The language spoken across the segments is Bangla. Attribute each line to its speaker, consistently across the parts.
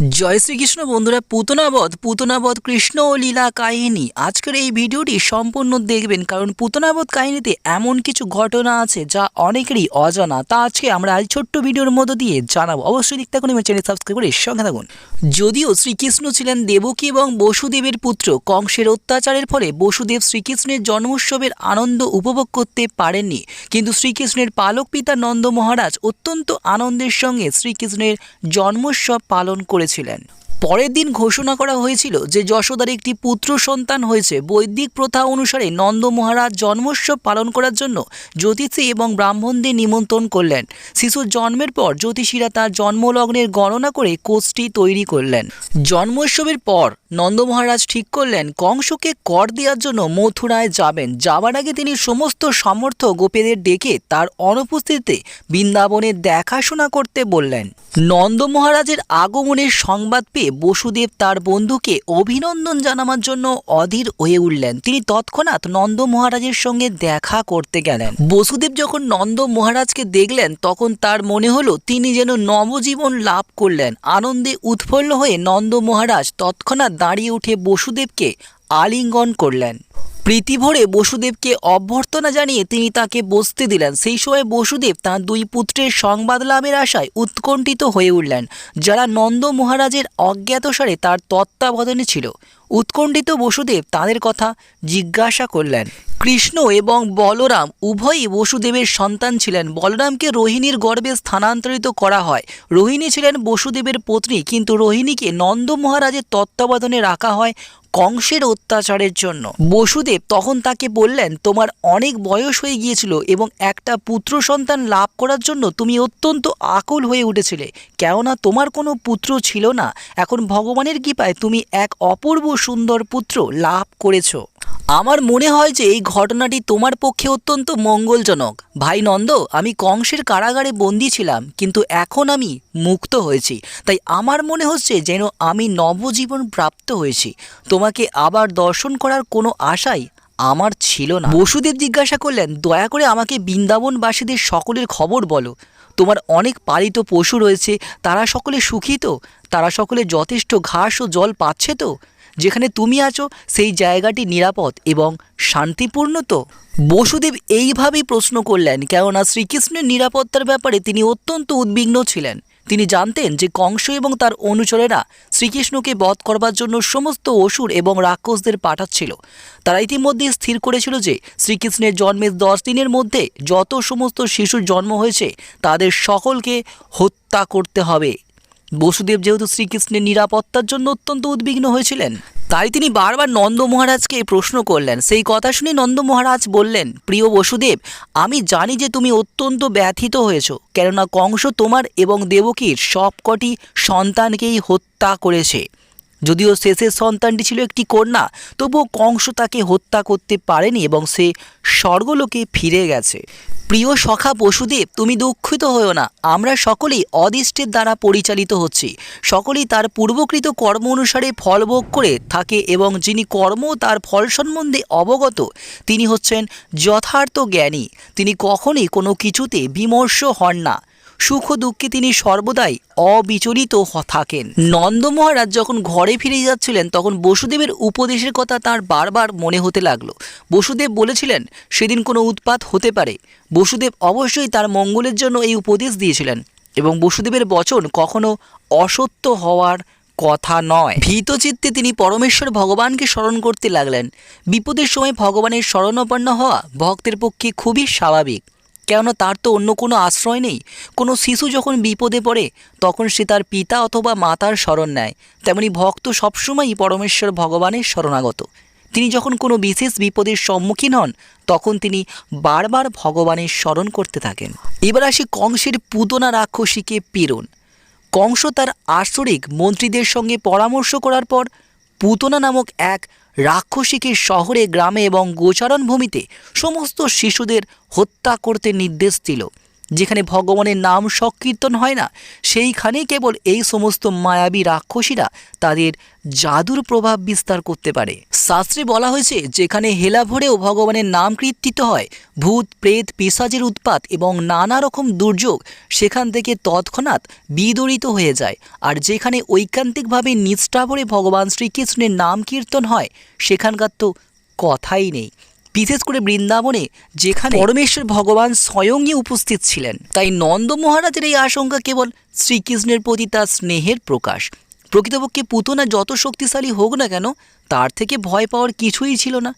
Speaker 1: জয় শ্রীকৃষ্ণ বন্ধুরা, পুতনাবধ পুতনাবধ কৃষ্ণ ও লীলা কাহিনী। আজকের এই ভিডিওটি সম্পূর্ণ দেখবেন, কারণ পুতনাবধ কাহিনীতে এমন কিছু ঘটনা আছে যা অনেকেরই অজানা। তা আজকে আমরা এই ছোট্ট ভিডিওর মধ্য দিয়ে জানাব। অবশ্যই দেখতে থাকুন এবং চ্যানেল সাবস্ক্রাইব করে সঙ্গে থাকুন। যদিও শ্রীকৃষ্ণ ছিলেন দেবকী এবং বসুদেবের পুত্র, কংসের অত্যাচারের ফলে বসুদেব শ্রীকৃষ্ণের জন্মোৎসবের আনন্দ উপভোগ করতে পারেননি। কিন্তু শ্রীকৃষ্ণের পালক পিতা নন্দ মহারাজ অত্যন্ত আনন্দের সঙ্গে শ্রীকৃষ্ণের জন্মোৎসব পালন করেছিলেন পরের দিন ঘোষণা করা হয়েছিল যে যশোদার একটি পুত্র সন্তান হয়েছে। বৈদিক প্রথা অনুসারে নন্দ মহারাজ জন্মোৎসব পালন করার জন্য জ্যোতিষী এবং ব্রাহ্মণদের নিমন্ত্রণ করলেন। শিশুর জন্মের পর জ্যোতিষীরা তার জন্মলগ্নের গণনা করে কোষটি তৈরি করলেন। জন্মোৎসবের পর নন্দ মহারাজ ঠিক করলেন, কংসকে কর দেওয়ার জন্য মথুরায় যাবেন। যাবার আগে তিনি সমস্ত সমর্থ গোপীদের ডেকে তার অনুপস্থিতিতে বৃন্দাবনে দেখাশোনা করতে বললেন। নন্দ মহারাজের আগমনের সংবাদ পেয়ে বসুদেব তার বন্ধুকে অভিনন্দন জানাবার জন্য অধীর হয়ে উঠলেন। তিনি তৎক্ষণাৎ নন্দ মহারাজের সঙ্গে দেখা করতে গেলেন। বসুদেব যখন নন্দ মহারাজকে দেখলেন, তখন তার মনে হলো তিনি যেন নবজীবন লাভ করলেন। আনন্দে উৎফুল্ল হয়ে নন্দ মহারাজ তৎক্ষণাৎ দাঁড়িয়ে উঠে বসুদেবকে আলিঙ্গন করলেন। প্রীতিভরে বসুদেবকে অভ্যর্থনা জানিয়ে তিনি তাকে বসতে দিলেন। সেই সময় বসুদেব তাঁর দুই পুত্রের সংবাদ লাভের আশায় উৎকণ্ঠিত হয়ে উঠলেন, যারা নন্দ মহারাজের অজ্ঞাতসারে তার তত্ত্বাবধানে ছিল। উৎকণ্ঠিত বসুদেব তাদের কথা জিজ্ঞাসা করলেন। কৃষ্ণ এবং বলরাম উভয়ই বসুদেবের সন্তান ছিলেন। বলরামকে রোহিণীর গর্ভে স্থানান্তরিত করা হয়। রোহিণী ছিলেন বসুদেবের পত্নী, কিন্তু রোহিণীকে নন্দ মহারাজের তত্ত্বাবধানে রাখা হয় কংসের অত্যাচারের জন্য। বসুদেব তখন তাকে বললেন, তোমার অনেক বয়স হয়ে গিয়েছিল এবং একটা পুত্র সন্তান লাভ করার জন্য তুমি অত্যন্ত আকুল হয়ে উঠেছিলে। কেননা তোমার কোনো পুত্র ছিল না। এখন ভগবানের কৃপায় তুমি এক অপূর্ব সুন্দর পুত্র লাভ করেছ। আমার মনে হয় যে এই ঘটনাটি তোমার পক্ষে অত্যন্ত মঙ্গলজনক। ভাই নন্দ, আমি কংসের কারাগারে বন্দি ছিলাম, কিন্তু এখন আমি মুক্ত হয়েছি। তাই আমার মনে হচ্ছে যেন আমি নবজীবন প্রাপ্ত হয়েছি। তোমাকে আবার দর্শন করার কোনো আশাই আমার ছিল না। বসুদেব জিজ্ঞাসা করলেন, দয়া করে আমাকে বৃন্দাবনবাসীদের সকলের খবর বলো। তোমার অনেক পালিত পশু রয়েছে, তারা সকলে সুখী তো? তারা সকলে যথেষ্ট ঘাস ও জল পাচ্ছে তো? যেখানে তুমি আছো, সেই জায়গাটি নিরাপদ এবং শান্তিপূর্ণ তো? বসুদেব এইভাবেই প্রশ্ন করলেন, কেননা শ্রীকৃষ্ণের নিরাপত্তার ব্যাপারে তিনি অত্যন্ত উদ্বিগ্ন ছিলেন। তিনি জানতেন যে কংস এবং তার অনুচরেরা শ্রীকৃষ্ণকে বধ করবার জন্য সমস্ত অসুর এবং রাক্ষসদের পাঠাচ্ছিল। তারা ইতিমধ্যে স্থির করেছিল যে শ্রীকৃষ্ণের জন্মের দশ দিনের মধ্যে যত সমস্ত শিশুর জন্ম হয়েছে, তাদের সকলকে হত্যা করতে হবে। বসুদেব যেহেতু শ্রীকৃষ্ণের নিরাপত্তার জন্য অত্যন্ত উদ্বিগ্ন হয়েছিলেন, তাই তিনি বারবার নন্দ মহারাজকে প্রশ্ন করলেন। সেই কথা শুনে নন্দ মহারাজ বললেন, প্রিয় বসুদেব, আমি জানি যে তুমি অত্যন্ত ব্যথিত হয়েছ, কেননা কংস তোমার এবং দেবকীর সবকটি সন্তানকেই হত্যা করেছে। যদিও শেষের সন্তানটি ছিল একটি কন্যা, তবুও কংস তাকে হত্যা করতে পারেনি এবং সে স্বর্গলোকে ফিরে গেছে। প্রিয় সখা বসুদেব, তুমি দুঃখিত হও না, আমরা সকলেই অদিষ্টের দ্বারা পরিচালিত হচ্ছি। সকলেই তার পূর্বকৃত কর্ম অনুসারে ফল ভোগ করে থাকে এবং যিনি কর্ম তার ফল সম্বন্ধে অবগত, তিনি হচ্ছেন যথার্থ জ্ঞানী। তিনি কখনই কোনো কিছুতে বিমর্ষ হন না। সুখ দুঃখে তিনি সর্বদাই অবিচলিত থাকেন। নন্দ মহারাজ যখন ঘরে ফিরে যাচ্ছিলেন, তখন বসুদেবের উপদেশের কথা তার বারবার মনে হতে লাগল। বসুদেব বলেছিলেন, সেদিন কোনো উৎপাত হতে পারে। বসুদেব অবশ্যই তার মঙ্গলের জন্য এই উপদেশ দিয়েছিলেন এবং বসুদেবের বচন কখনো অসত্য হওয়ার কথা নয়। ভীতচিত্তে তিনি পরমেশ্বর ভগবানকে স্মরণ করতে লাগলেন। বিপদের সময় ভগবানের শরণাপন্ন হওয়া ভক্তের পক্ষে খুবই স্বাভাবিক। কেননা তার তো অন্য কোনো আশ্রয় নেই। কোনো শিশু যখন বিপদে পড়ে, তখন সে তার পিতা অথবা মাতার শরণ নেয়। তেমনি ভক্ত সবসময়ই পরমেশ্বর ভগবানের শরণাগত। তিনি যখন কোনো বিশেষ বিপদের সম্মুখীন হন, তখন তিনি বারবার ভগবানের স্মরণ করতে থাকেন। এবার আসি কংসের পুতনা রাক্ষসীকে পীড়ন। কংস তার আশ্চরিক মন্ত্রীদের সঙ্গে পরামর্শ করার পর পুতনা নামক এক রাক্ষসীকে শহরে গ্রামে এবং গোচারণ ভূমিতে সমস্ত শিশুদের হত্যা করতে নির্দেশ দিল। যেখানে ভগবানের নাম সংকীর্তন হয় না, সেইখানেই কেবল এই সমস্ত মায়াবী রাক্ষসীরা তাদের জাদুর প্রভাব বিস্তার করতে পারে। শাস্ত্রে বলা হয়েছে, যেখানে হেলা ভরেও ভগবানের নাম কীর্তিত হয়, ভূত, প্রেত পিসাজের উৎপাত এবং নানা রকম দুর্যোগ, সেখান থেকে তৎক্ষণাৎ বিদরিত হয়ে যায়। আর যেখানে ঐকান্তিকভাবে নিষ্ঠা ভরে ভগবান শ্রীকৃষ্ণের নাম কীর্তন হয়, সেখানকার তো কথাই নেই। বিশেষ করে বৃন্দাবনে, যেখানে পরমেশ্বর ভগবান স্বয়ংই উপস্থিত ছিলেন। তাই নন্দ মহারাজের এই আশঙ্কা কেবল শ্রীকৃষ্ণের প্রতি তার স্নেহের প্রকাশ। প্রকৃতপক্ষে পুতনা যত শক্তিশালী হোক না কেন, তার থেকে ভয় পাওয়ার কিছুই ছিল না।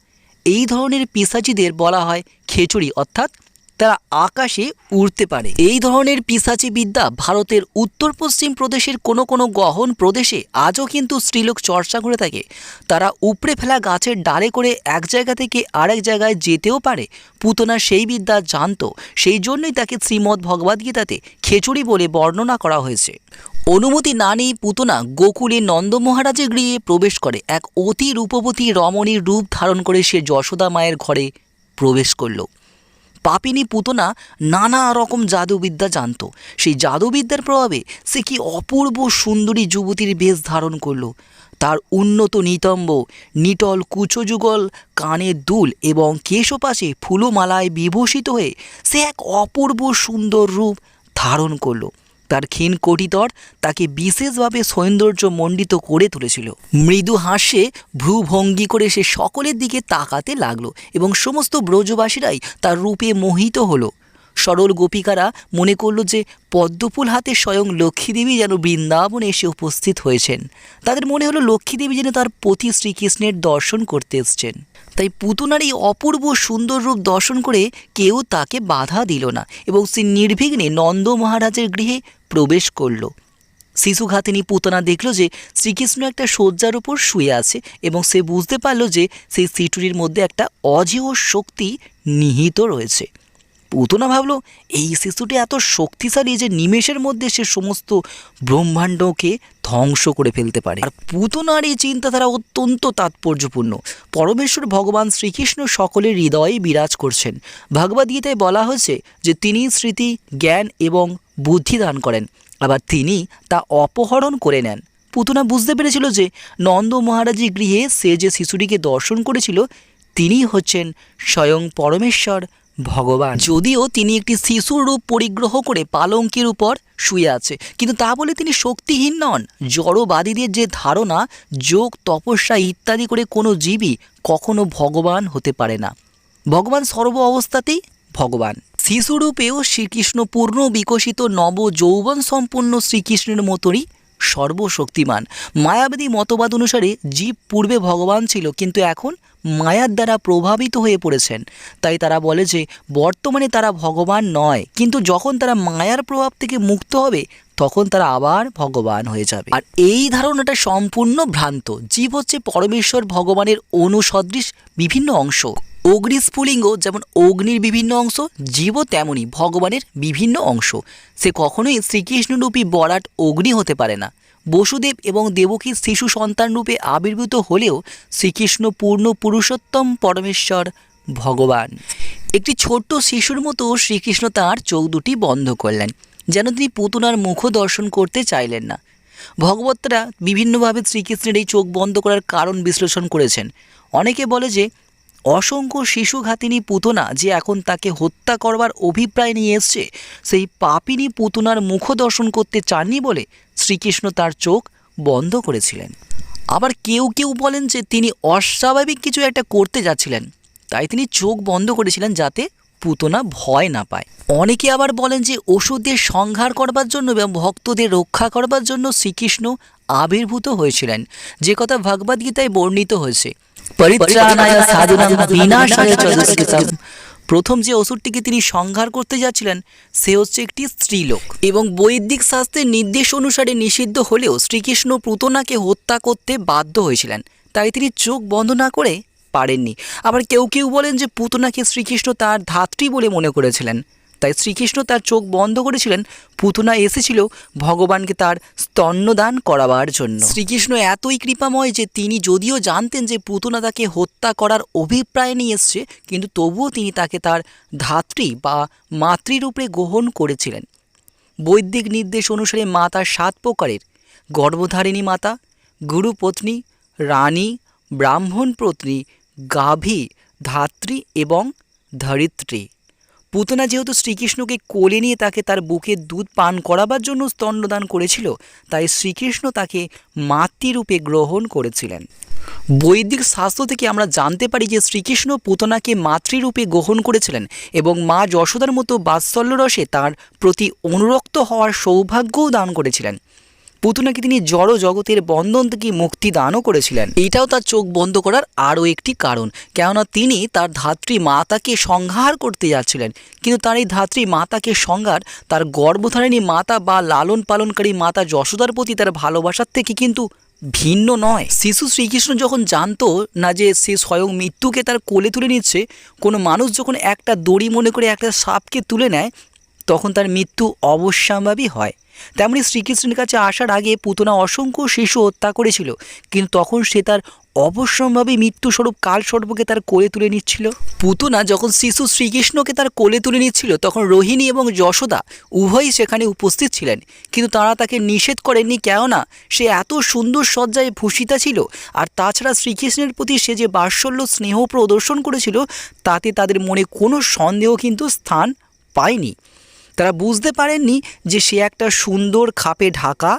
Speaker 1: এই ধরনের পিসাচিদের বলা হয় খেচুড়ি, অর্থাৎ তারা আকাশে উড়তে পারে। এই ধরনের পিসাচি বিদ্যা ভারতের উত্তর পশ্চিম প্রদেশের কোনো কোনো গহন প্রদেশে আজও কিন্তু স্ত্রীলোক চর্চা করে থাকে। তারা উপড়ে ফেলা গাছের ডালে করে এক জায়গা থেকে আরেক জায়গায় যেতেও পারে। পুতনা সেই বিদ্যা জানতো, সেই জন্যই তাকে শ্রীমদ্ ভগবদ্গীতাতে খেচুড়ি বলে বর্ণনা করা হয়েছে। অনুমতি না নিয়ে পুতনা গোকুলে নন্দ মহারাজের গৃহে প্রবেশ করে। এক অতি রূপবতী রমণীর রূপ ধারণ করে সে যশোদা মায়ের ঘরে প্রবেশ করল। পাপিনী পুতনা নানা রকম জাদুবিদ্যা জানত। সেই জাদুবিদ্যার প্রভাবে সে কি অপূর্ব সুন্দরী যুবতীর বেশ ধারণ করল। তার উন্নত নিতম্ব, নিটল কুচযুগল কানের দুল এবং কেশপাশে ফুলমালায় বিভূষিত হয়ে সে এক অপূর্ব সুন্দর রূপ ধারণ করল। তার ক্ষীণ কোটিতর তাকে বিশেষভাবে সৌন্দর্য মণ্ডিত করে তুলেছিল। মৃদু হাসে ভ্রুভঙ্গি করে সে সকলের দিকে তাকাতে লাগল এবং সমস্ত ব্রজবাসীরাই তার রূপে মোহিত হলো। সরল গোপিকারা মনে করল যে পদ্মফুল হাতে স্বয়ং লক্ষ্মীদেবী যেন বৃন্দাবনে এসে উপস্থিত হয়েছেন। তাদের মনে হলো লক্ষ্মীদেবী যেন তার পতি শ্রীকৃষ্ণের দর্শন করতে এসছেন। তাই পুতনার এই অপূর্ব সুন্দর রূপ দর্শন করে কেউ তাকে বাধা দিল না এবং সে নির্বিঘ্নে নন্দ মহারাজের গৃহে প্রবেশ করল। শিশুঘাতিনী পুতনা দেখল যে শ্রীকৃষ্ণ একটা শয্যার উপর শুয়ে আছে এবং সে বুঝতে পারল যে সেই সিটুরির মধ্যে একটা অজেয় শক্তি নিহিত রয়েছে। পুতনা ভাবলো, এই শিশুটি এত শক্তিশালী যে নিমেষের মধ্যে সে সমস্ত ব্রহ্মাণ্ডকে ধ্বংস করে ফেলতে পারে। আর পুতনার এই চিন্তাধারা অত্যন্ত তাৎপর্যপূর্ণ। পরমেশ্বর ভগবান শ্রীকৃষ্ণ সকলের হৃদয়ে বিরাজ করছেন। ভগবদ্গীতায় বলা হয়েছে যে তিনি স্মৃতি, জ্ঞান এবং বুদ্ধি দান করেন। আবার তিনি তা অপহরণ করে নেন। পুতনা বুঝতে পেরেছিল যে নন্দ মহারাজের গৃহে সে যে শিশুটিকে দর্শন করেছিল তিনি হচ্ছেন স্বয়ং পরমেশ্বর ভগবান। যদিও তিনি একটি শিশুর রূপ পরিগ্রহ করে পালঙ্কের উপর শুয়ে আছে, কিন্তু তা বলে তিনি শক্তিহীন নন। জড়বাদীদের যে ধারণা, যোগ, তপস্যা ইত্যাদি করে কোনো জীবই কখনো ভগবান হতে পারে না। ভগবান সর্ব অবস্থাতেই ভগবান। শিশুরূপেও শ্রীকৃষ্ণ পূর্ণ বিকশিত নব যৌবন সম্পন্ন শ্রীকৃষ্ণের মতোই সর্বশক্তিমান। মায়াবাদী মতবাদ অনুসারে জীব পূর্বে ভগবান ছিল, কিন্তু এখন মায়ার দ্বারা প্রভাবিত হয়ে পড়েছেন। তাই তারা বলে যে, বর্তমানে তারা ভগবান নয়, কিন্তু যখন তারা মায়ার প্রভাব থেকে মুক্ত হবে, তখন তারা আবার ভগবান হয়ে যাবে। আর এই ধারণাটা সম্পূর্ণ ভ্রান্ত। জীব হচ্ছে পরমেশ্বর ভগবানের অনুসদৃশ বিভিন্ন অংশ। অগ্নি স্ফুলিঙ্গ যেমন অগ্নির বিভিন্ন অংশ, জীবও তেমনই ভগবানের বিভিন্ন অংশ। সে কখনোই শ্রীকৃষ্ণরূপী বরাট অগ্নি হতে পারে না। বসুদেব এবং দেবকীর শিশু সন্তান রূপে আবির্ভূত হলেও শ্রীকৃষ্ণ পূর্ণ পুরুষোত্তম পরমেশ্বর ভগবান। একটি ছোট্ট শিশুর মতো শ্রীকৃষ্ণ তাঁর চোখ দুটি বন্ধ করলেন, যেন তিনি পুতুনার মুখ দর্শন করতে চাইলেন না। ভগবতরা বিভিন্নভাবে শ্রীকৃষ্ণের এই চোখ বন্ধ করার কারণ বিশ্লেষণ করেছেন। অনেকে বলে যে অসংখ্য শিশুঘাতিনী পুতনা যে এখন তাকে হত্যা করবার অভিপ্রায় নিয়ে এসছে, সেই পাপিনী পুতনার মুখ দর্শন করতে চাননি বলে শ্রীকৃষ্ণ তার চোখ বন্ধ করেছিলেন। আবার কেউ কেউ বলেন যে তিনি অস্বাভাবিক কিছু একটা করতে যাচ্ছিলেন, তাই তিনি চোখ বন্ধ করেছিলেন যাতে পুতনা ভয় না পায়। অনেকে আবার বলেন যে ওষুধের সংহার করবার জন্য এবং ভক্তদের রক্ষা করবার জন্য শ্রীকৃষ্ণ আবির্ভূত হয়েছিলেন, যে কথা ভগবদ্গীতায় বর্ণিত হয়েছে। পরিত্রাণায় সাধুনাং বিনাশায়। প্রথম যে অসুরটিকে তিনি সংহার করতে যাচ্ছিলেন সে হচ্ছে একটি স্ত্রীলোক। এবং বৈদিক শাস্ত্রের নির্দেশ অনুসারে নিষিদ্ধ হলেও শ্রীকৃষ্ণ পুতনাকে হত্যা করতে বাধ্য হয়েছিলেন। তাই তিনি চোখ বন্ধ না করে পারেননি। আবার কেউ কেউ বলেন যে পুতনাকে শ্রীকৃষ্ণ তার ধাত্রী বলে মনে করেছিলেন। তাই শ্রীকৃষ্ণ তার চোখ বন্ধ করেছিলেন। পুতনা এসেছিল ভগবানকে তার স্তন্যদান করাবার জন্য। শ্রীকৃষ্ণ এতই কৃপাময় যে তিনি যদিও জানতেন যে পুতনা তাকে হত্যা করার অভিপ্রায় নিয়ে এসছে, কিন্তু তবুও তিনি তাকে তার ধাত্রী বা মাতৃরূপে গ্রহণ করেছিলেন। বৈদিক নির্দেশ অনুসারে মাতা সাত প্রকারের। গর্ভধারিণী মাতা, গুরুপত্নী, রানী, ব্রাহ্মণ পত্নী, গাভী, ধাত্রী এবং ধরিত্রী। পুতনা যেহেতু শ্রীকৃষ্ণকে কোলে নিয়ে তাকে তার বুকে দুধ পান করাবার জন্য স্তন্যদান করেছিল, তাই শ্রীকৃষ্ণ তাকে মাতৃরূপে গ্রহণ করেছিলেন। বৈদিক শাস্ত্র থেকে আমরা জানতে পারি যে শ্রীকৃষ্ণ পুতনাকে মাতৃরূপে গ্রহণ করেছিলেন এবং মা যশোদার মতো বাৎসল্য রসে তার প্রতি অনুরক্ত হওয়ার সৌভাগ্যও দান করেছিলেন। পুতনাকে তিনি জড় জগতের বন্ধন থেকে মুক্তি দানও করেছিলেন। এটাও তার চোখ বন্ধ করার আরও একটি কারণ, কেননা তিনি তার ধাত্রী মাতাকে সংহার করতে যাচ্ছিলেন। কিন্তু তার এই ধাত্রী মাতাকে সংহার, তার গর্ভধারিণী মাতা বা লালন পালনকারী মাতা যশোদার প্রতি তার ভালোবাসার থেকে কিন্তু ভিন্ন নয়। শিশু শ্রীকৃষ্ণ যখন জানতো না যে সে স্বয়ং মৃত্যুকে তার কোলে তুলে নিচ্ছে, কোনো মানুষ যখন একটা দড়ি মনে করে একটা সাপকে তুলে নেয়, তখন তার মৃত্যু অবশ্যম্ভাবী হয়। তেমনি শ্রীকৃষ্ণের কাছে আসার আগে পুতনা অসংখ্য শিশু হত্যা করেছিল, কিন্তু তখন সে তার অবশ্যম্ভাবী মৃত্যুস্বরূপ কালসর্পকে তার কোলে তুলে নিচ্ছিল। পুতনা যখন শিশু শ্রীকৃষ্ণকে তার কোলে তুলে নিচ্ছিল, তখন রোহিণী এবং যশোদা উভয়ই সেখানে উপস্থিত ছিলেন, কিন্তু তারা তাকে নিষেধ করেননি, কেননা সে এত সুন্দর সজ্জায় ভূষিতা ছিল, আর তাছাড়া শ্রীকৃষ্ণের প্রতি সে যে বাৎসল্য স্নেহ প্রদর্শন করেছিল, তাতে তাদের মনে কোনো সন্দেহ কিন্তু স্থান পায়নি। তারা বুঝতে পারেননি যে সে একটা সুন্দর খাপে ঢাকা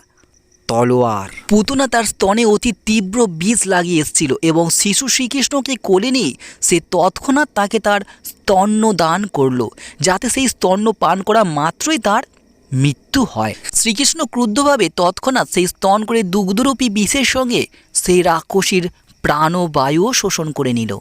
Speaker 1: তলোয়ার। পুতনা তার স্তনে অতি তীব্র বীজ লাগিয়ে এসেছিল এবং শিশু শ্রীকৃষ্ণকে কোলে নিয়ে সে তৎক্ষণাৎ তাকে তার স্তন্য দান করল, যাতে সেই স্তন্য পান করা মাত্রই তার মৃত্যু হয়। শ্রীকৃষ্ণ ক্রুদ্ধভাবে তৎক্ষণাৎ সেই স্তন করে দুগ্ধরূপী বিষের সঙ্গে সেই রাক্ষসীর প্রাণবায়ুও শোষণ করে নিল।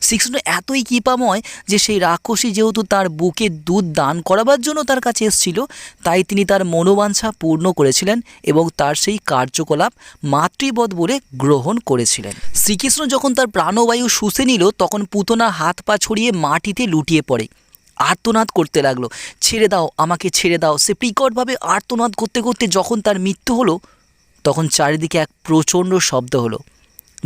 Speaker 1: শ্রীকৃষ্ণ এতই কৃপাময় যে সেই রাক্ষসী যেহেতু তার বুকে দুধ দান করাবার জন্য তার কাছে এসেছিল, তাই তিনি তার মনোবাঞ্ছা পূর্ণ করেছিলেন এবং তার সেই কার্যকলাপ মাতৃবধ বলে গ্রহণ করেছিলেন। শ্রীকৃষ্ণ যখন তার প্রাণবায়ু শুষে নিল, তখন পুতনা হাত পা ছড়িয়ে মাটিতে লুটিয়ে পড়ে। আর্তনাদ করতে লাগল, ছেড়ে দাও, আমাকে ছেড়ে দাও। সে বিকটভাবে আর্তনাদ করতে করতে যখন তার মৃত্যু হলো, তখন চারিদিকে এক প্রচণ্ড শব্দ হলো।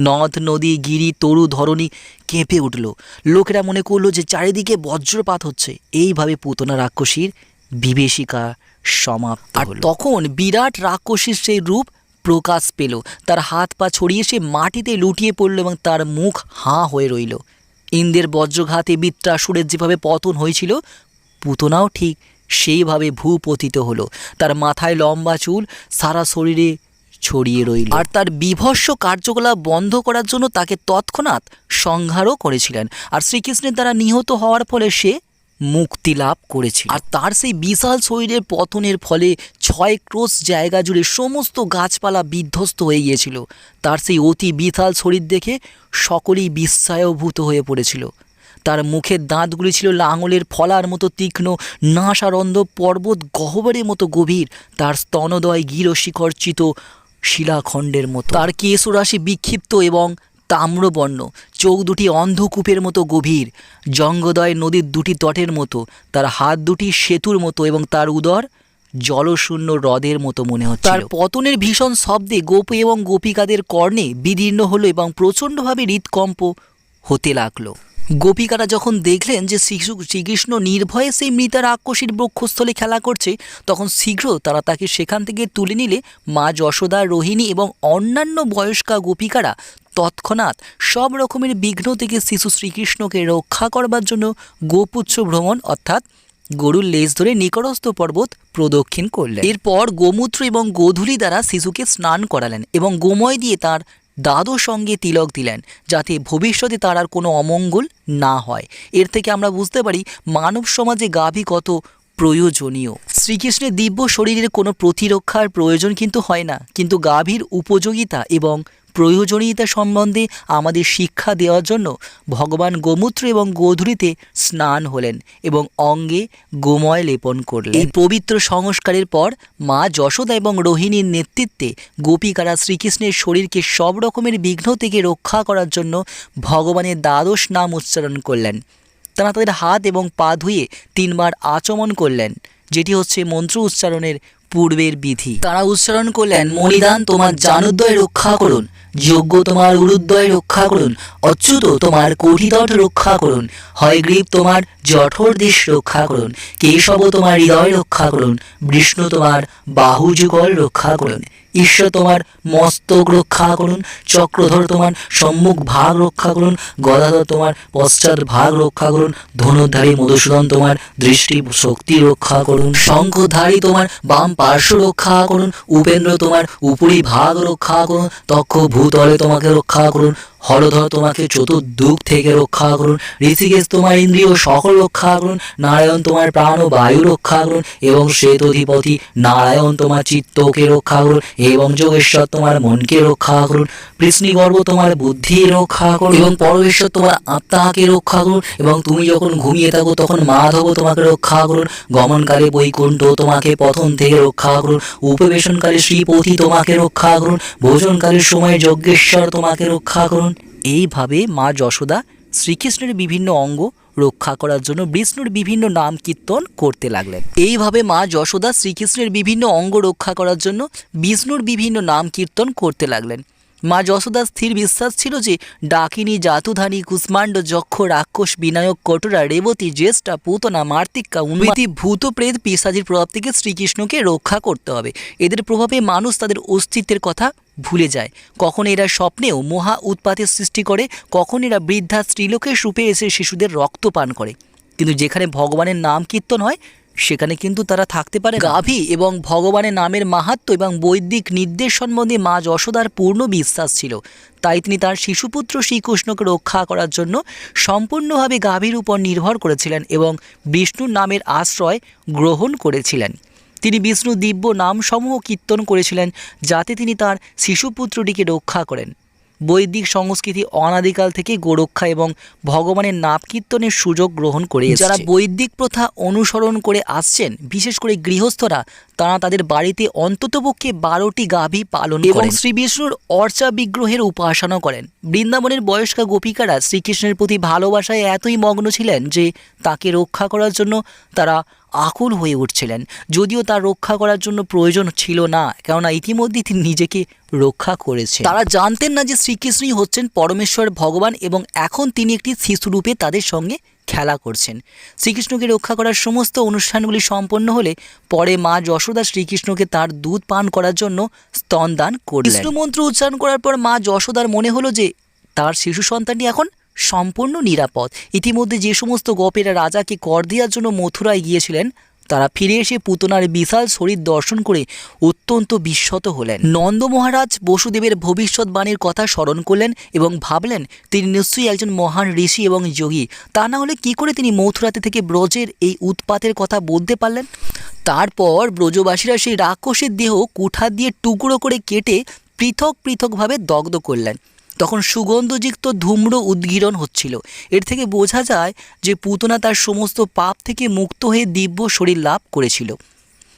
Speaker 1: নদ নদী গিরি তরু ধরণী কেঁপে উঠল। লোকেরা মনে করল যে চারিদিকে বজ্রপাত হচ্ছে। এইভাবে পুতনা রাক্ষসীর বিভীষিকা সমাপ্ত আর তখন বিরাট রাক্ষসীর সেই রূপ প্রকাশ পেল। তার হাত পা ছড়িয়ে সে মাটিতে লুটিয়ে পড়ল এবং তার মুখ হাঁ হয়ে রইল। ইন্দ্রের বজ্রঘাতে বিত্রাসুরের যেভাবে পতন হয়েছিল পুতনাও ঠিক সেইভাবে ভূপতিত হলো। তার মাথায় লম্বা চুল সারা শরীরে ছড়িয়ে রইল। আর তার বিভৎস কার্যকলাপ বন্ধ করার জন্য তাকে তৎক্ষণাৎ সংহারও করেছিলেন। আর শ্রীকৃষ্ণের দ্বারা নিহত হওয়ার ফলে সে মুক্তি লাভ করেছিল। আর তার সেই বিশাল শরীরের পতনের ফলে ছয় ক্রোশ জায়গা জুড়ে সমস্ত গাছপালা বিধ্বস্ত হয়ে গিয়েছিল। তার সেই অতি বিশাল শরীর দেখে সকলেই বিস্ময়ভূত হয়ে পড়েছিল। তার মুখের দাঁতগুলি ছিল লাঙলের ফলার মতো তীক্ষ্ণ, নাসারন্ধ পর্বত গহ্বরের মতো গভীর। তার স্তনদয় গিরশিখরচিত শিলাখণ্ডের মতো। তার কেশরাশি বিক্ষিপ্ত এবং তাম্রবর্ণ, চোখ দুটি অন্ধকূপের মতো গভীর, জঙ্গদয় নদীর দুটি তটের মতো, তার হাত দুটি সেতুর মতো এবং তার উদর জলশূন্য হ্রদের মতো মনে হচ্ছে তার পতনের ভীষণ শব্দে গোপী এবং গোপিকাদের কর্ণে বিদীর্ণ হলো এবং প্রচণ্ডভাবে হৃদকম্প হতে লাগল। গোপিকারা যখন দেখলেন যে শিশু শ্রীকৃষ্ণ নির্ভয়ে সেই মৃতা রাক্ষসীর বক্ষস্থলে খেলা করছে, তখন শীঘ্র তারা তাকে সেখান থেকে তুলে নিলে মা যশোদা, রোহিণী এবং অন্যান্য বয়স্কা গোপিকারা তৎক্ষণাৎ সব রকমের বিঘ্ন থেকে শিশু শ্রীকৃষ্ণকে রক্ষা করবার জন্য গোপুচ্ছ ভ্রমণ অর্থাৎ গরুর লেজ ধরে নিকটস্থ পর্বত প্রদক্ষিণ করলেন। এরপর গোমূত্র এবং গোধূলি দ্বারা শিশুকে স্নান করালেন এবং গোময় দিয়ে তার দাদু সঙ্গে তিলক দিলেন, যাতে ভবিষ্যতে তার আর কোনো অমঙ্গল না হয়। এর থেকে আমরা বুঝতে পারি, মানব সমাজে গাভী কত প্রয়োজনীয়। শ্রীকৃষ্ণের দিব্য শরীরের কোনো প্রতিরক্ষার প্রয়োজন কিন্তু হয় না, কিন্তু গাভীর উপযোগিতা এবং প্রয়োজনীয়তা সম্বন্ধে আমাদের শিক্ষা দেওয়ার জন্য ভগবান গোমূত্র এবং গোধূলিতে স্নান হলেন এবং অঙ্গে গোময় লেপন করলেন। এই পবিত্র সংস্কারের পর মা যশোদা এবং রোহিণীর নেতৃত্বে গোপিকারা শ্রীকৃষ্ণের শরীরকে সব রকমের বিঘ্ন থেকে রক্ষা করার জন্য ভগবানের দ্বাদশ নাম উচ্চারণ করলেন। তারা তাদের হাত এবং পা ধুয়ে তিনবার আচমন করলেন, যেটি হচ্ছে মন্ত্র উচ্চারণের পূর্বের বিধি। তারা উচ্চারণ করলেন, মণিদান, তোমার জানুদ্বয় রক্ষা করুন। যোগ্য তোমার উরুদ্বয় রক্ষা করুন। অচ্যুত, তোমার কঠিতট রক্ষা করুন। হয়গ্রীব, তোমার জঠর দেশ রক্ষা করুন। কেশব, তোমার হৃদয় রক্ষা করুন। বিষ্ণু, তোমার বাহুযুগল রক্ষা করুন। ঈশ্বর তোমার মস্তক রক্ষা করুন, চক্রধর তোমার সম্মুখ ভাগ রক্ষা করুন, গদাধর তোমার পশ্চাৎ ভাগ রক্ষা করুন ধনুধারী মধুসূদন তোমার দৃষ্টি শক্তি রক্ষা করুন, শঙ্খধারী তোমার বাম পার্শ্ব রক্ষা করুন, উপেন্দ্র তোমার উপরি ভাগ রক্ষা করুন তক্ষ ভূতলে তোমাকে রক্ষা করুন হলধর তোমাকে চতুর্দুখ থেকে রক্ষা করুন। ঋষিকেশ তোমার ইন্দ্রিয় সকল রক্ষা করুন। নারায়ণ তোমার প্রাণ ও বায়ু রক্ষা করুন এবং শ্বেতধিপতি নারায়ণ তোমার চিত্তকে রক্ষা করুন এবং যোগেশ্বর তোমার মনকে রক্ষা করুন। কৃষ্ণিগর্ভ তোমার বুদ্ধি রক্ষা করুন এবং পরমেশ্বর তোমার আত্মাকে রক্ষা করুন এবং তুমি যখন ঘুমিয়ে থাকো তখন মাধব তোমাকে রক্ষা করুন। গমনকালে বৈকুণ্ঠ তোমাকে পথন থেকে রক্ষা করুন। উপবেশনকালে শ্রীপতি তোমাকে রক্ষা করুন। ভোজনকালের সময় যজ্ঞেশ্বর তোমাকে রক্ষা করুন। এইভাবে মা যশোদা শ্রীকৃষ্ণের বিভিন্ন অঙ্গ রক্ষা করার জন্য বিষ্ণুর বিভিন্ন নাম কীর্তন করতে লাগলেন। এইভাবে মা যশোদা শ্রীকৃষ্ণের বিভিন্ন অঙ্গ রক্ষা করার জন্য বিষ্ণুর বিভিন্ন নাম কীর্তন করতে লাগলেন। মা যশোদার স্থির বিশ্বাস ছিল যে ডাকিনী জাতুধানী কুষ্মাণ্ড, যক্ষ, রাক্ষস, বিনায়ক, কটরা, রেবতী, জ্যেষ্ঠা, পুতনা, মার্তিকা উন্নতি ভূত প্রেত পিসাজির প্রভাব থেকে শ্রীকৃষ্ণকে রক্ষা করতে হবে। এদের প্রভাবে মানুষ তাদের অস্তিত্বের কথা ভুলে যায়। কখন এরা স্বপ্নেও মহা উৎপাতের সৃষ্টি করে, কখন এরা বৃদ্ধা স্ত্রীলোকের রূপে এসে শিশুদের রক্ত পান করে। কিন্তু যেখানে ভগবানের নাম কীর্তন হয় সেখানে কিন্তু তারা থাকতে পারে গাভী এবং ভগবানের নামের মাহাত্ম এবং বৈদিক নির্দেশ সম্বন্ধে মা যশোদার পূর্ণ বিশ্বাস ছিল। তাই তিনি তার শিশুপুত্র শ্রীকৃষ্ণকে রক্ষা করার জন্য সম্পূর্ণভাবে গাভীর উপর নির্ভর করেছিলেন এবং বিষ্ণুর নামের আশ্রয় গ্রহণ করেছিলেন। তিনি বিষ্ণু দিব্য নামসমূহ কীর্তন করেছিলেন যাতে তিনি তার শিশুপুত্রটিকে রক্ষা করেন। বৈদিক সংস্কৃতি অনাদিকাল থেকে গোরক্ষা এবং ভগবানের নাম কীর্তনের সুযোগ গ্রহণ করে যারা বৈদিক প্রথা অনুসরণ করে আসছেন বিশেষ করে গৃহস্থরা তারা তাদের বাড়িতে অন্ততপক্ষে বারোটি গাভী পালন এবং শ্রী বিষ্ণুর অর্চা বিগ্রহের উপাসনা করেন। বৃন্দাবনের বয়স্কা গোপিকারা শ্রীকৃষ্ণের প্রতি ভালোবাসায় এতই মগ্ন ছিলেন যে তাকে রক্ষা করার জন্য তারা আকুল হয়ে উঠছিলেন, যদিও তার রক্ষা করার জন্য প্রয়োজন ছিল না, কেননা ইতিমধ্যে তিনি নিজেকে রক্ষা করেছে তারা জানতেন না যে শ্রীকৃষ্ণই হচ্ছেন পরমেশ্বর ভগবান এবং এখন তিনি একটি শিশুরূপে তাদের সঙ্গে খেলা করছেন। শ্রীকৃষ্ণকে রক্ষা করার সমস্ত অনুষ্ঠানগুলি সম্পন্ন হলে পরে মা যশোদা শ্রীকৃষ্ণকে তার দুধ পান করার জন্য স্তন দান করলেন। বিষ্ণু মন্ত্র উচ্চারণ করার পর মা যশোদার মনে হলো যে তার শিশু সন্তানটি এখন সম্পূর্ণ নিরাপদ। ইতিমধ্যে যে সমস্ত গোপেরা রাজাকে কর দেওয়ার জন্য মথুরায় গিয়েছিলেন, তারা ফিরে এসে পুতনার বিশাল শরীর দর্শন করে অত্যন্ত বিস্মত হলেন। নন্দ মহারাজ বসুদেবের ভবিষ্যৎবাণীর কথা স্মরণ করলেন এবং ভাবলেন, তিনি নিশ্চয়ই একজন মহান ঋষি এবং যোগী। তা না হলে কি করে তিনি মথুরাতে থেকে ব্রজের এই উৎপাতের কথা বলতে পারলেন? তারপর ব্রজবাসীরা সেই রাক্ষসের দেহ কুঠার দিয়ে টুকরো করে কেটে পৃথক পৃথকভাবে দগ্ধ করলেন। তখন সুগন্ধযুক্ত ধূম্র উদ্গীরণ হচ্ছিল। এর থেকে বোঝা যায় যে পুতনা তার সমস্ত পাপ থেকে মুক্ত হয়ে দিব্য শরীর লাভ করেছিল।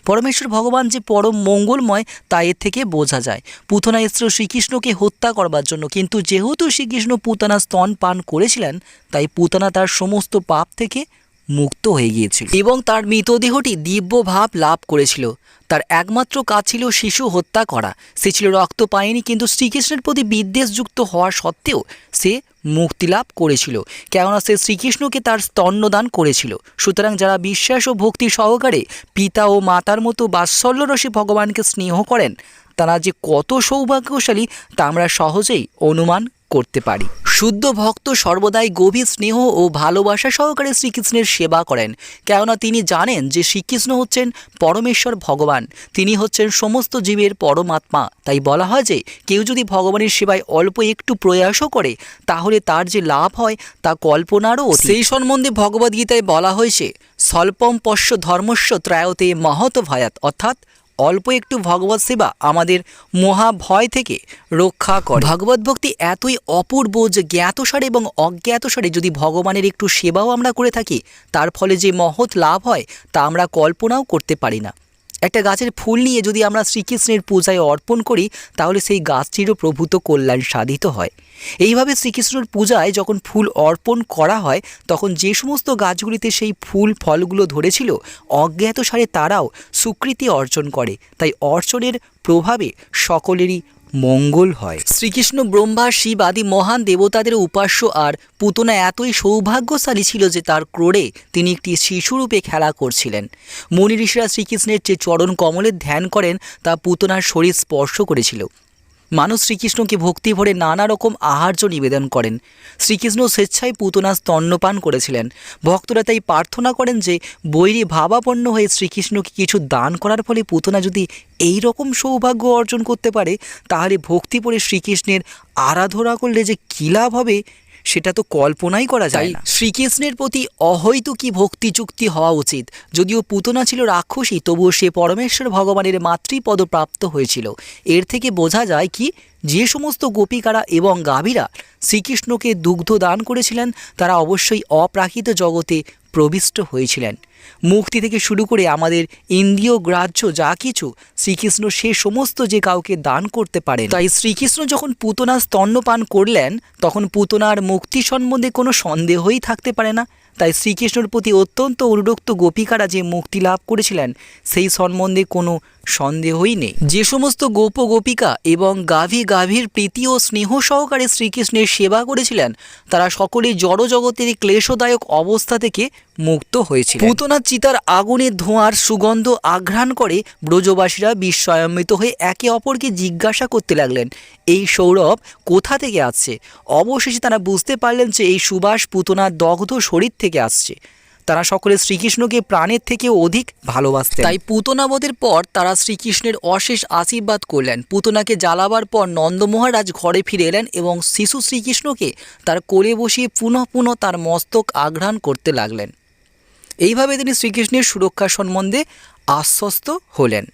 Speaker 1: পরমেশ্বর ভগবান যে পরম মঙ্গলময়, তা এর থেকে বোঝা যায়। পুতনা এসেছিল শ্রীকৃষ্ণকে হত্যা করবার জন্য, কিন্তু যেহেতু শ্রীকৃষ্ণ পুতনা স্তন পান করেছিলেন, তাই পুতনা তার সমস্ত পাপ থেকে মুক্ত হয়ে গিয়েছিল। এবং তার মৃতদেহটি দিব্য ভাব লাভ করেছিল। তার একমাত্র কাজ ছিল শিশু হত্যা করা। সে ছিল রক্ত পায়নি, কিন্তু শ্রীকৃষ্ণের প্রতি বিদ্বেষযুক্ত হওয়া সত্ত্বেও সে মুক্তি লাভ করেছিল। কেননা সে শ্রীকৃষ্ণকে তার স্তন্যদান করেছিল। সুতরাং যারা বিশ্বাস ও ভক্তি সহকারে পিতা ও মাতার মতো বাৎসল্যরসে ভগবানকে স্নেহ করেন, তারা যে কত সৌভাগ্যশালী, তা আমরা সহজেই অনুমান করতে পারি। শুদ্ধ ভক্ত সর্বদাই গভীর স্নেহ ও ভালোবাসা সহকারে শ্রীকৃষ্ণের সেবা করেন। কেননা তিনি জানেন যে শ্রীকৃষ্ণ হচ্ছেন পরমেশ্বর ভগবান। তিনি হচ্ছেন সমস্ত জীবের পরমাত্মা। তাই বলা হয় যে, কেউ যদি ভগবানের সেবায় অল্প একটু প্রয়াসও করে, তাহলে তার যে লাভ হয়, তা কল্পনারও সেই সম্বন্ধে ভগবদ্গীতায় বলা হয়েছে, স্বল্পম পশ্য ধর্মস্য ত্রায়তে মহত ভয়াত। অর্থাৎ অল্প একটু ভগবত সেবা আমাদের মহা ভয় থেকে রক্ষা করে। ভগবত ভক্তি এতই অপূর্ব যে জ্ঞাতসারে এবং অজ্ঞাতসারে যদি ভগবানের একটু সেবাও আমরা করে থাকি, তার ফলে যে মহৎ লাভ হয়, তা আমরা কল্পনাও করতে পারি না। একটা গাছের ফুল নিয়ে যদি আমরা শ্রীকৃষ্ণের পূজায় অর্পণ করি, তাহলে সেই গাছটিরও প্রভূত কল্যাণ সাধিত হয়। এইভাবে শ্রীকৃষ্ণের পূজায় যখন ফুল অর্পণ করা হয়, তখন যে সমস্ত গাছগুলিতে সেই ফুল, ফলগুলো ধরেছিল, অজ্ঞাত সারে তারাও স্বীকৃতি অর্জন করে। তাই অর্চনের প্রভাবে সকলেরই মঙ্গল হয়। শ্রীকৃষ্ণ ব্রহ্মা, শিব আদি মহান দেবতাদের উপাস্য আর পুতনা এতই সৌভাগ্যশালী ছিল যে তার ক্রোড়ে তিনি একটি শিশুরূপে খেলা করছিলেন। মুনি ঋষিরা শ্রীকৃষ্ণের যে চরণ কমলের ধ্যান করেন, তা পুতনার শরীর স্পর্শ করেছিল। মানুষ শ্রীকৃষ্ণকে ভক্তি ভরে নানা রকম আহার্য নিবেদন করেন। শ্রীকৃষ্ণ স্বেচ্ছায় পুতনা স্তন্যপান করেছিলেন। ভক্তরা তাই প্রার্থনা করেন যে বৈরী ভাবাপন্ন হয়ে শ্রীকৃষ্ণকে কিছু দান করার ফলে পুতনা যদি এই রকম সৌভাগ্য অর্জন করতে পারে, তাহলে ভক্তি পরে শ্রীকৃষ্ণের আরাধনা করলে যে কী লাভ হবে সেটা তো কল্পনাই করা যায় না। শ্রীকৃষ্ণের প্রতি অহৈতুকী ভক্তি চুক্তি হওয়া উচিত। যদিও পুতনা ছিল রাক্ষসী তবুও সে পরমেশ্বর ভগবানের মাতৃপদ প্রাপ্ত হয়েছিল। এর থেকে বোঝা যায় কি যে সমস্ত গোপিকারা এবং গাভীরা শ্রীকৃষ্ণকে দুগ্ধ দান করেছিলেন তারা অবশ্যই অপ্রাকৃত জগতে প্রবিষ্ট হয়েছিলেন। মুক্তি থেকে শুরু করে আমাদের ইন্দ্রিয়, গ্রাহ্য যা কিছু শ্রীকৃষ্ণ সে সমস্ত যে কাউকে দান করতে পারেন। তাই শ্রীকৃষ্ণ যখন পুতনা স্তন্যপান করলেন, তখন পুতনার মুক্তি সম্বন্ধে কোনো সন্দেহই থাকতে পারে না। তাই শ্রীকৃষ্ণর প্রতি অত্যন্ত অনুরক্ত গোপিকারা যে মুক্তি লাভ করেছিলেন, সেই সম্বন্ধে কোনো সন্দেহই নেই। যে সমস্ত গোপ গোপিকা এবং গাভী গাভীর প্রীতি ও স্নেহ সহকারে শ্রীকৃষ্ণের সেবা করেছিলেন, তারা সকলেই জড়জগতের ক্লেশদায়ক অবস্থা থেকে মুক্ত হয়েছিল পুতনার চিতার আগুনের ধোঁয়ার সুগন্ধ আঘ্রাণ করে ব্রজবাসীরা বিস্ময়ান্বিত হয়ে একে অপরকে জিজ্ঞাসা করতে লাগলেন এই সৌরভ কোথা থেকে আসছে? অবশেষে তারা বুঝতে পারলেন যে এই সুবাস পুতনার দগ্ধ শরীর থেকে আসছে। তারা সকলে শ্রীকৃষ্ণকে প্রাণের থেকে অধিক ভালোবাসতেন। তাই পুতনাবধের পর তারা শ্রীকৃষ্ণের অশেষ আশীর্বাদ করলেন। পুতনাকে জ্বালাবার পর নন্দ মহারাজ ঘরে ফিরে এলেন এবং শিশু শ্রীকৃষ্ণকে তার কোলে বসিয়ে পুনঃ পুনঃ তার মস্তক আঘ্রাণ করতে লাগলেন। এইভাবে তিনি শ্রীকৃষ্ণের সুরক্ষা সম্বন্ধে আশ্বস্ত হলেন।